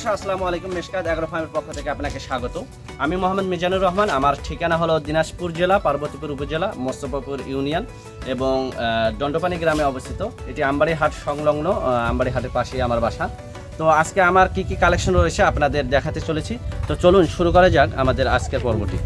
দর্শক, আসসালামু আলাইকুম মেশকাত এগারো ফার্মের পক্ষ থেকে আপনাকে স্বাগত। আমি মোহাম্মদ মিজানুর রহমান, আমার ঠিকানা হলো দিনাজপুর জেলা, পার্বতীপুর উপজেলা, মোস্তফাপুর ইউনিয়ন এবং দণ্ডপানি গ্রামে অবস্থিত। এটি আমবাড়ি হাট সংলগ্ন আমবাড়ি হাটের পাশেই আমার বাসা। তো আজকে আমার কি কি কালেকশন রয়েছে আপনাদের দেখাতে চলেছি। তো চলুন শুরু করা যাক আমাদের আজকের পর্বটি।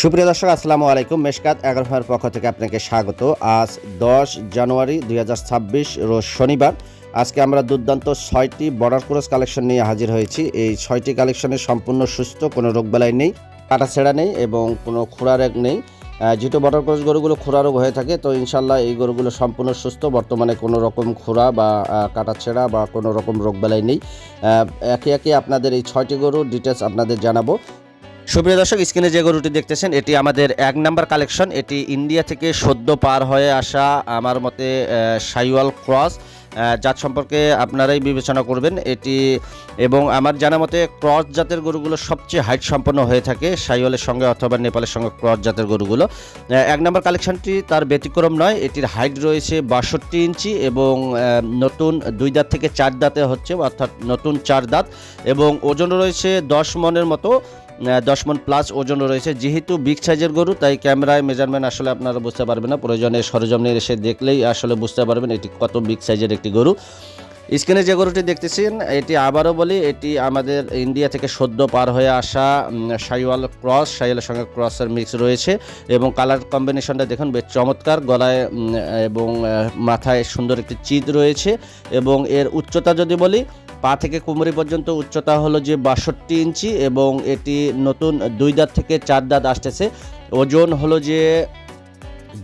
সুপ্রিয় দর্শক, আসসালামু আলাইকুম মেশকাত এগারো ফার্মের পক্ষ থেকে আপনাকে স্বাগত। আজ দশ জানুয়ারি দুই হাজার ছাব্বিশ রোজ শনিবার। আজকে আমরা দুর্দান্ত ছয়টি বর্ডার ক্রস কালেকশন নিয়ে হাজির হয়েছি। এই ছয়টি কালেকশনে সম্পূর্ণ সুস্থ, কোনো রোগবালাই নেই, কাটা ছেঁড়া নেই এবং কোনো খুরা রোগ নেই। যেহেতু বর্ডার ক্রস গরুগুলো খুরা রোগ হয়ে থাকে, তো ইনশাল্লাহ এই গরুগুলো সম্পূর্ণ সুস্থ। বর্তমানে কোনো রকম খুরা বা কাটা ছেঁড়া বা কোনো রকম রোগবালাই নেই। একে একে আপনাদের এই ছয়টি গরুর ডিটেলস আপনাদের জানাব। সুপ্রিয় দর্শক, স্ক্রিনে যে গরুটি দেখতেছেন, এটি আমাদের এক নাম্বার কালেকশন। এটি ইন্ডিয়া থেকে সদ্য পার হয়ে আসা আমার মতে সাইওয়াল ক্রস। জাত সম্পর্কে আপনারাই বিবেচনা করবেন। এটি এবং আমার জানা মতে ক্রস জাতের গরুগুলো সবচেয়ে হাইট সম্পন্ন হয়ে থাকে, সাইওয়ালের সঙ্গে অথবা নেপালের সঙ্গে ক্রস জাতের গরুগুলো। এক নম্বর কালেকশনটি তার ব্যতিক্রম নয়, এটির হাইট রয়েছে বাষট্টি ইঞ্চি এবং নতুন দুই দাঁত থেকে চার দাঁতে হচ্ছে, অর্থাৎ নতুন চার দাঁত এবং ওজন রয়েছে দশ মনের মতো। দশ মন প্লাস ওজন রয়েছে। যেহেতু বিগ সাইজের গরু, তাই ক্যামেরায় মেজারমেন্ট আসলে আপনারা বুঝতে পারবেন না। প্রয়োজনে সরজমিনে এসে দেখলেই আসলে বুঝতে পারবেন এটি কত বিগ সাইজের একটি গরু। স্ক্রিনে যে গরুটি দেখতেছেন, এটি আবারও বলি, এটি আমাদের ইন্ডিয়া থেকে সদ্য পার হয়ে আসা সাইওয়াল ক্রস সাইওয়ালের সঙ্গে ক্রসের মিক্স রয়েছে এবং কালার কম্বিনেশনটা দেখুন বেশ চমৎকার। গলায় এবং মাথায় সুন্দর একটি চিত রয়েছে এবং এর উচ্চতা যদি বলি পা থেকে কোমরি পর্যন্ত উচ্চতা হলো যে বাষট্টি ইঞ্চি এবং এটি নতুন দুই দাঁত থেকে চার দাঁত আসতেছে। ওজন হলো যে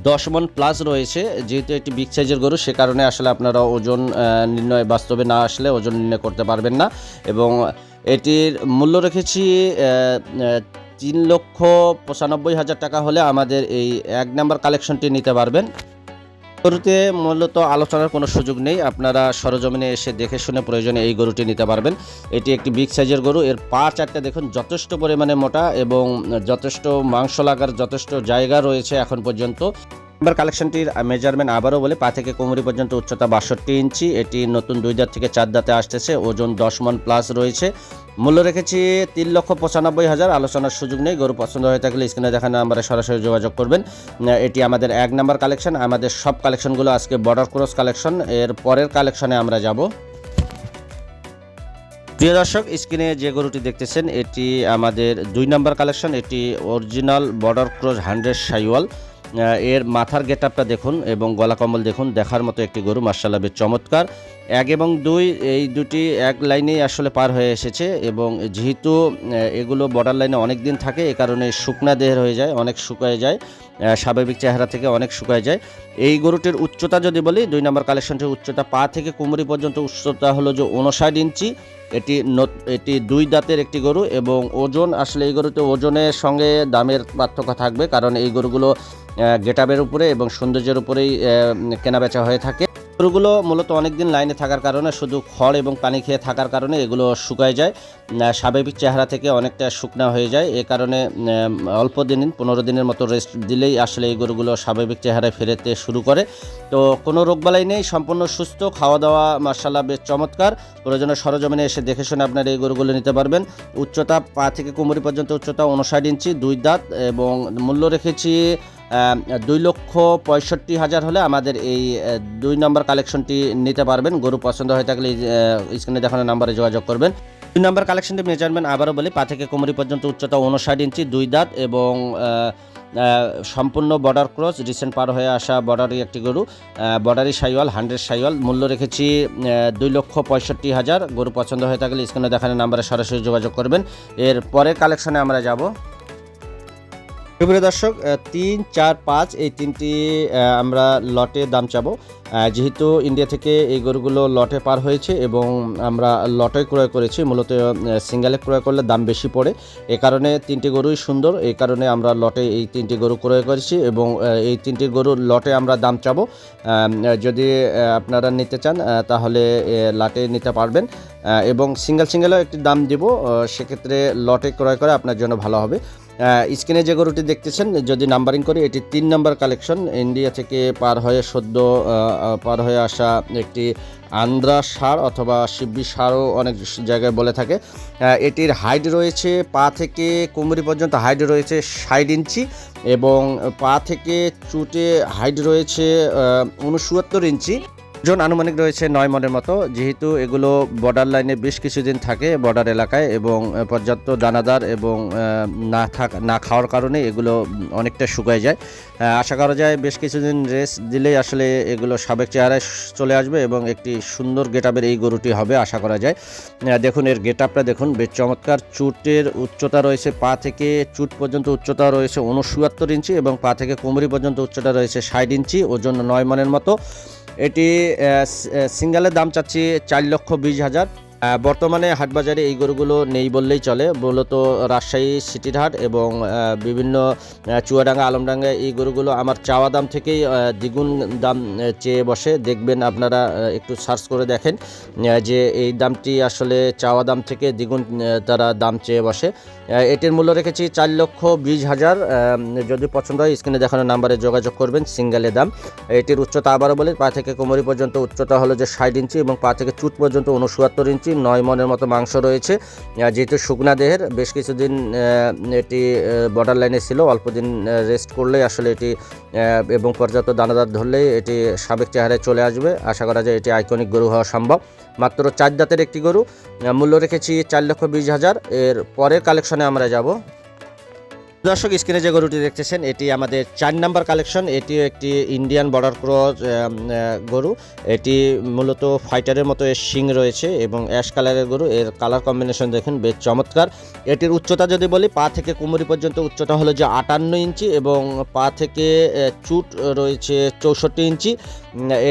দশ মন প্লাস রয়েছে, যেহেতু একটি বিগ সাইজের গরু, সে কারণে আসলে আপনারা ওজন নির্ণয় বাস্তবে না আসলে ওজন নির্ণয় করতে পারবেন না। এবং এটির মূল্য রেখেছি তিন লক্ষ পঁচানব্বই হাজার টাকা হলে আমাদের এই এক নাম্বার কালেকশনটি নিতে পারবেন। গরুতে মূলত আলোচনার কোনো সুযোগ নেই। আপনারা সরজমিনে এসে দেখে শুনে প্রয়োজনে এই গরুটি নিতে পারবেন। এটি একটি বিগ সাইজের গরু। এর পা চারটে দেখুন, যথেষ্ট পরিমাণে মোটা এবং যথেষ্ট মাংস লাগার, যথেষ্ট জায়গা রয়েছে এখন পর্যন্ত। এবার কালেকশনটির মেজারমেন্ট আবারও বলে, পা থেকে কোমরি পর্যন্ত উচ্চতা বাষট্টি ইঞ্চি, এটি নতুন দুই দাঁত থেকে চার দাঁতে আসতেছে, ওজন দশ মন প্লাস রয়েছে। মূল্য রেখেছি তিন লক্ষ পঁচানব্বই হাজার, আলোচনার সুযোগ নেই, গরু পছন্দ হয়ে থাকলে স্ক্রিনে দেখানো নাম্বারে সরাসরি যোগাযোগ করবেন। এটি আমাদের এক নাম্বার কালেকশন, আমাদের সব কালেকশনগুলো আজকে বর্ডার ক্রস কালেকশন, এর পরের কালেকশনে আমরা যাব। প্রিয় দর্শক, স্ক্রিনে যে গরুটি দেখতেছেন, এটি আমাদের দুই নম্বর কালেকশন, এটি original border cross hundred Sahiwal. এর মাথার গেটআপটা দেখুন এবং গলা কম্বল দেখুন, দেখার মতো একটি গরু মার্শাল্লাহ বেশ চমৎকার। এক এবং দুই, এই দুটি এক লাইনেই আসলে পার হয়ে এসেছে এবং যেহেতু এগুলো বর্ডার লাইনে অনেক দিন থাকে, এ কারণে শুকনা দেহের হয়ে যায়, অনেক শুকায় যায় স্বাভাবিক চেহারা থেকে অনেক শুকায় যায়। এই গরুটির উচ্চতা যদি বলি, দুই নম্বর কালেকশনটির উচ্চতা পা থেকে কোমরি পর্যন্ত উচ্চতা হলো যে উনষাট ইঞ্চি। এটি এটি দুই দাঁতের একটি গরু এবং ওজন, আসলে এই গরুতে ওজনের সঙ্গে দামের পার্থক্য থাকবে কারণ এই গরুগুলো গেটাবের উপরে এবং সৌন্দর্যের উপরেই কেনা বেচা হয়ে থাকে। গরুগুলো মূলত অনেকদিন লাইনে থাকার কারণে শুধু খড় এবং পানি খেয়ে থাকার কারণে এগুলো শুকায় যায়। স্বাভাবিক চেহারা থেকে অনেকটা শুকনা হয়ে যায়। এ কারণে অল্প দিন, পনেরো দিনের মতো রেস্ট দিলেই আসলে এই গরুগুলো স্বাভাবিক চেহারায় ফেরতে শুরু করে। তো কোনো রোগবালাই নেই, সম্পূর্ণ সুস্থ খাওয়া দাওয়া মার্শাল্লাহ বেশ চমৎকার। প্রয়োজনে সরজমিনে এসে দেখে শুনে আপনারা এই গরুগুলো নিতে পারবেন। উচ্চতা পা থেকে কোমরি পর্যন্ত উচ্চতা উনষাট ইঞ্চি, দুই দাঁত এবং মূল্য রেখেছি দুই লক্ষ পঁয়ষট্টি হাজার হলে আমাদের এই দুই নম্বর কালেকশনটি নিতে পারবেন। গরু পছন্দ হয়ে থাকলে স্ক্রিনে দেখানো নাম্বারে যোগাযোগ করবেন। দুই নম্বর কালেকশনটি মেজারমেন্ট আবারও বলি, পা থেকে কোমরি পর্যন্ত উচ্চতা উনষাট ইঞ্চি, দুই দাঁত এবং সম্পূর্ণ বর্ডার ক্রস রিসেন্ট পার হয়ে আসা বর্ডারি একটি গরু। বর্ডারি সাইওয়াল হান্ড্রেড সাইওয়াল। মূল্য রেখেছি দুই লক্ষ পঁয়ষট্টি হাজার। গরু পছন্দ হয়ে থাকলে স্ক্রিনে দেখানো নাম্বারে সরাসরি যোগাযোগ করবেন। এর পরের কালেকশনে আমরা যাব। সুপ্রিয় দর্শক তিন, চার, পাঁচ, এই তিনটি আমরা লটে দাম চাবো। যেহেতু ইন্ডিয়া থেকে এই গরুগুলো লটে পার হয়েছে এবং আমরা লটে ক্রয় করেছি, মূলত সিঙ্গেলে ক্রয় করলে দাম বেশি পড়ে। এ কারণে তিনটি গরুই সুন্দর এই কারণে আমরা লটে এই তিনটি গরু ক্রয় করেছি এবং এই তিনটি গরুর লটে আমরা দাম চাবো। যদি আপনারা নিতে চান তাহলে লাটে নিতে পারবেন। এবং সিঙ্গেল, সিঙ্গেলও একটি দাম দিব সেক্ষেত্রে লটে ক্রয় করে আপনার জন্য ভালো হবে। স্ক্রিনে যে গরুটি দেখতেছেন, যদি নাম্বারিং করি, এটি তিন নাম্বার কালেকশন। ইন্ডিয়া থেকে পার হয়ে সদ্য পার হয়ে আসা একটি আন্দ্রা সার অথবা শিব্বি সারও অনেক জায়গায় বলে থাকে। এটির হাইট রয়েছে পা থেকে কুমড়ি পর্যন্ত হাইট রয়েছে ষাট ইঞ্চি এবং পা থেকে চুটে হাইট রয়েছে উনসত্তর ইঞ্চি। ওজন আনুমানিক রয়েছে নয় মনের মতো। যেহেতু এগুলো বর্ডার লাইনে বেশ কিছুদিন থাকে বর্ডার এলাকায় এবং পর্যাপ্ত দানাদার এবং না থাক, না খাওয়ার কারণে এগুলো অনেকটা শুকায় যায়। আশা করা যায় বেশ কিছুদিন রেস্ট দিলেই আসলে এগুলো সাবেক চেহারায় চলে আসবে এবং একটি সুন্দর গেটআপের এই গরুটি হবে, আশা করা যায়। দেখুন, এর গেটআপটা দেখুন, বেশ চমৎকার। চুটের উচ্চতা রয়েছে পা থেকে চুট পর্যন্ত উচ্চতা রয়েছে উনসুয়াত্তর ইঞ্চি এবং পা থেকে কোমরি পর্যন্ত উচ্চতা রয়েছে ষাট ইঞ্চি, ওজন নয় মনের মতো। এটি সিঙ্গেলের দাম চাচ্ছি চার লক্ষ বিশ হাজার। বর্তমানে হাটবাজারে এই গরুগুলো নেই বললেই চলে। মূলত রাজশাহী সিটির হাট এবং বিভিন্ন চুয়াডাঙ্গা, আলমডাঙ্গা এই গরুগুলো আমার চাওয়া দাম থেকেই দ্বিগুণ দাম চেয়ে বসে। দেখবেন আপনারা একটু সার্চ করে দেখেন যে এই দামটি আসলে চাওয়া দাম থেকে দ্বিগুণ তারা দাম চেয়ে বসে। এটির মূল্য রেখেছি চার লক্ষ বিশ হাজার। যদি পছন্দ হয় স্ক্রিনে দেখানো নাম্বারে যোগাযোগ করবেন সিঙ্গেলে দাম। এটির উচ্চতা আবারও বলি, পা থেকে কোমরি পর্যন্ত উচ্চতা হলো যে ষাট ইঞ্চি এবং পা থেকে চুট পর্যন্ত উনসুয়াত্তর ইঞ্চি। নয় মনের মতো মাংস রয়েছে। যেহেতু শুকনা দেহের, বেশ কিছুদিন এটি বর্ডার লাইনে ছিল অল্প দিন রেস্ট করলেই আসলে এটি এবং পর্যাপ্ত দানাদার ধরলেই এটি সাবেক চেহারায় চলে আসবে। আশা করা যায় এটি আইকনিক গরু হওয়া সম্ভব। মাত্র চার দাঁতের একটি গরু মূল্য রেখেছি চার লক্ষ বিশ হাজার। এর পরের কালেকশনে আমরা যাব। দর্শক, স্ক্রিনে যে গরুটি দেখতেছেন, এটি আমাদের চার নাম্বার কালেকশন। এটিও একটি ইন্ডিয়ান বর্ডার ক্রস গরু। এটি মূলত ফাইটারের মতো এর শিং রয়েছে এবং অ্যাশ কালারের গরু। এর কালার কম্বিনেশন দেখুন, বেশ চমৎকার। এটির উচ্চতা যদি বলি, পা থেকে কুমুরি পর্যন্ত উচ্চতা হলো যে আটান্ন ইঞ্চি এবং পা থেকে চুট রয়েছে চৌষট্টি ইঞ্চি। আহ,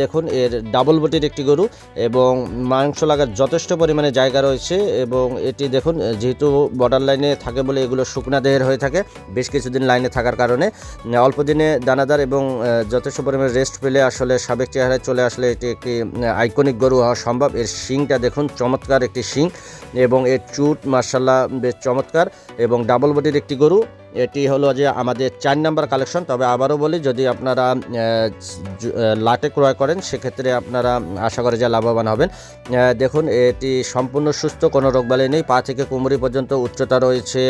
দেখুন এর ডাবল বটির একটি গরু এবং মাংস লাগার যথেষ্ট পরিমাণে জায়গা রয়েছে এবং এটি দেখুন যেহেতু বর্ডার লাইনে থাকে বলে এগুলো শুকনা দেহের হয়ে থাকে বেশ কিছুদিন লাইনে থাকার কারণে অল্প দিনে দানাদার এবং যথেষ্ট পরিমাণে রেস্ট পেলে আসলে সাবেক চেহারায় চলে আসলে এটি একটি আইকনিক গরু হওয়া সম্ভব। এর শিংটা দেখুন চমৎকার একটি শিং এবং এর চুট মার্শাল্লাহ বেশ চমৎকার এবং ডাবল বটির একটি গরু। এটি হলো যে আমাদের চার নাম্বার কালেকশন। তবে আবারও বলি, যদি আপনারা লাটে ক্রয় করেন, সেক্ষেত্রে আপনারা আশা করে যে লাভবান হবেন। দেখুন, এটি সম্পূর্ণ সুস্থ, কোনো রোগবালি নেই। পা থেকে কোমরি পর্যন্ত উচ্চতা রয়েছে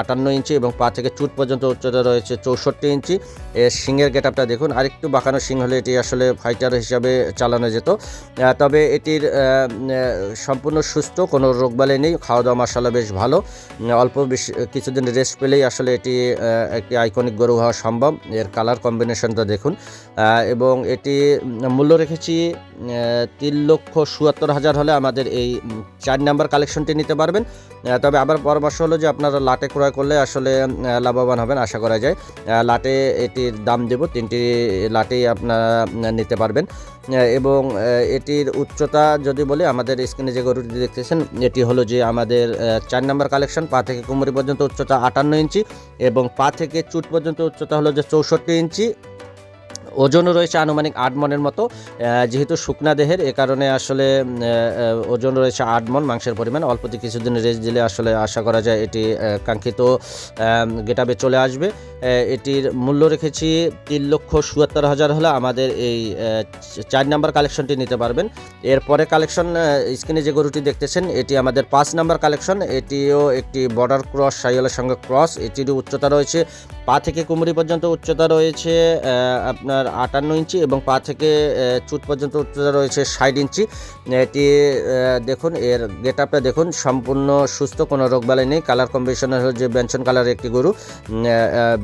আটান্ন ইঞ্চি এবং পা থেকে চুট পর্যন্ত উচ্চতা রয়েছে চৌষট্টি ইঞ্চি। এর শিংয়ের গেট আপটা দেখুন, আরেকটু বাঁকানো শিং হলে এটি আসলে ফাইটার হিসাবে চালানো যেত। তবে এটির সম্পূর্ণ সুস্থ, কোনো রোগবালি নেই। খাওয়া দাওয়া মশালা বেশ ভালো। অল্প বেশ, কিছুদিন রেস্ট পেলেই আসলে এটি একটি আইকনিক গরু হওয়া সম্ভব। এর কালার কম্বিনেশনটা দেখুন। এবং এটি মূল্য রেখেছি তিন লক্ষ চুয়াত্তর হাজার হলে আমাদের এই চার নাম্বার কালেকশনটি নিতে পারবেন। তবে আবার পরামর্শ হলো যে আপনারা লাটে ক্রয় করলে আসলে লাভবান হবেন, আশা করা যায়। লাটে এটির দাম দেব, তিনটি লাটেই আপনারা নিতে পারবেন। এবং এটির উচ্চতা যদি বলি, আমাদের স্ক্রিনে যে গরুটি দেখতেছেন, এটি হলো যে আমাদের চার নাম্বার কালেকশন পা থেকে কোমরি পর্যন্ত উচ্চতা আটান্ন ইঞ্চি। এবং পা থেকে চুট পর্যন্ত উচ্চতা হলো যে চৌষট্টি ইঞ্চি ওজনও রয়েছে আনুমানিক আট মনের মতো যেহেতু শুকনা দেহের, এ কারণে আসলে ওজন রয়েছে আট মন, মাংসের পরিমাণ। অল্পতে কিছুদিন রেস্ট দিলে আসলে আশা করা যায় এটি কাঙ্ক্ষিত গেটাবে চলে আসবে। এটির মূল্য রেখেছি তিন লক্ষ চুয়াত্তর হাজার হলে আমাদের এই চার নাম্বার কালেকশনটি নিতে পারবেন। এরপরে কালেকশন স্ক্রিনে যে গরুটি দেখতেছেন, এটি আমাদের পাঁচ নাম্বার কালেকশন। এটিও একটি বর্ডার ক্রস সাইলের সঙ্গে ক্রস। এটির উচ্চতা রয়েছে পা থেকে কুমড়ি পর্যন্ত উচ্চতা রয়েছে আপনার আটান্ন ইঞ্চি এবং পা থেকে চুট পর্যন্ত উচ্চতা রয়েছে ষাট ইঞ্চি। এটি দেখুন, এর গেট আপটা দেখুন, সম্পূর্ণ সুস্থ, কোনো রোগবালাই নেই। কালার কম্বিনেশনের হলো যে বেনসন কালারের একটি গরু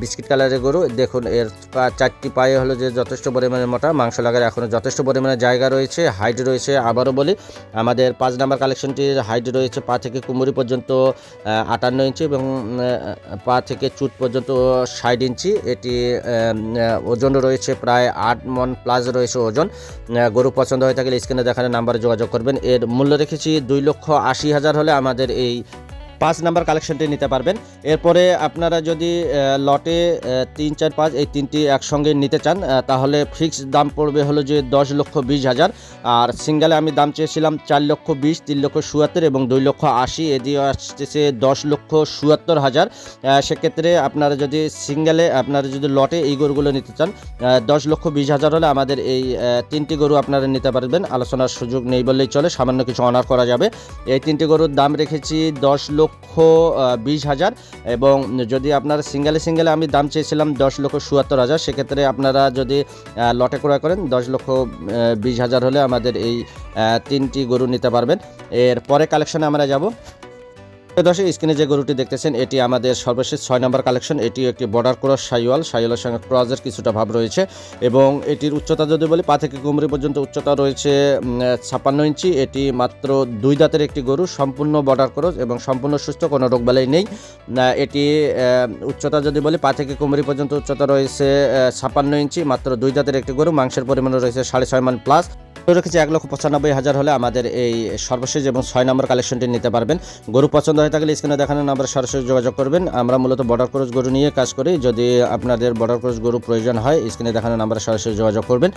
বিস্কিট কালারের গরু। দেখুন, এর চারটি পায়ে হলো যে যথেষ্ট পরিমাণে মোটা, মাংস লাগার এখনও যথেষ্ট পরিমাণে জায়গা রয়েছে হাইট রয়েছে আবারও বলি। আমাদের পাঁচ নাম্বার কালেকশনটির হাইট রয়েছে পা থেকে কুমুরি পর্যন্ত আটান্ন ইঞ্চি এবং পা থেকে চুট পর্যন্ত ষাট ইঞ্চি, এটি ওজন রয়েছে প্রায় আট মন প্লাস রয়েছে ওজন। গরু পছন্দ হয়ে থাকলে স্ক্রিনে দেখানো নাম্বারে যোগাযোগ করবেন। এর মূল্য রেখেছি দুই লক্ষ আশি হাজার হলে আমাদের এই পাঁচ নাম্বার কালেকশনটি নিতে পারবেন। এরপরে আপনারা যদি লটে তিন, চার, পাঁচ এই তিনটি একসঙ্গে নিতে চান তাহলে ফিক্সড দাম পড়বে হলো যে দশ লক্ষ বিশ হাজার। আর সিঙ্গেলে আমি দাম চেয়েছিলাম চার লক্ষ বিশ, তিন লক্ষ সুয়াত্তর এবং দুই লক্ষ আশি এদিকে আসতেছে দশ লক্ষ সুয়াত্তর হাজার। সেক্ষেত্রে আপনারা যদি সিঙ্গেলে, আপনারা যদি লটে এই গরুগুলো নিতে চান দশ লক্ষ বিশ হাজার হলে আমাদের এই তিনটি গরু আপনারা নিতে পারবেন। আলোচনার সুযোগ নেই বললেই চলে, সামান্য কিছু অনার করা যাবে। এই তিনটি গরুর দাম রেখেছি দশ লক্ষ আহ, বিশ হাজার এবং যদি আপনার সিঙ্গেলে সিঙ্গেলে আমি দাম চেয়েছিলাম দশ লক্ষ চুয়াত্তর হাজার সেক্ষেত্রে আপনারা যদি লটে ক্রয় করেন দশ লক্ষ বিশ হাজার হলে আমাদের এই তিনটি গরু নিতে পারবেন। এর পরে কালেকশনে আমরা যাব। দর্শক, স্ক্রিনে যে গরুটি দেখতেছেন, এটি আমাদের সর্বশেষ ছয় নম্বর কালেকশন। এটি একটি বর্ডার ক্রস সাইওয়াল। সাইওয়ালের সঙ্গে ক্রসের কিছুটা ভাব রয়েছে এবং এটির উচ্চতা যদি বলি, পা থেকে কুমড়ি পর্যন্ত উচ্চতা রয়েছে ছাপ্পান্ন ইঞ্চি। এটি মাত্র দুই দাঁতের একটি গরু, সম্পূর্ণ বর্ডার ক্রস এবং সম্পূর্ণ সুস্থ, কোনো রোগ রোগবালাই নেই। এটি উচ্চতা যদি বলি, পা থেকে কুমড়ি পর্যন্ত উচ্চতা রয়েছে ছাপ্পান্ন ইঞ্চি, মাত্র দুই দাঁতের একটি গরু। মাংসের পরিমাণ রয়েছে সাড়ে ছয় মান প্লাস। রেখেছি এক লক্ষ পঁচানব্বই হাজার হলে আমাদের এই সর্বশেষ এবং ছয় নম্বর কালেকশনটি নিতে পারবেন। গরু পছন্দ হয়ে থাকলে স্ক্রিনে দেখানো নম্বরে সরাসরি যোগাযোগ করবেন। আমরা মূলত বর্ডার ক্রস গরু নিয়ে কাজ করি। যদি আপনাদের বর্ডার ক্রস গরু প্রয়োজন হয় স্ক্রিনে দেখানো নম্বরে সরাসরি যোগাযোগ করবেন।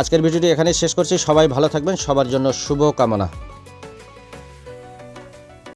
আজকের ভিডিওটি এখানেই শেষ করছি। সবাই ভালো থাকবেন। সবার জন্য শুভ কামনা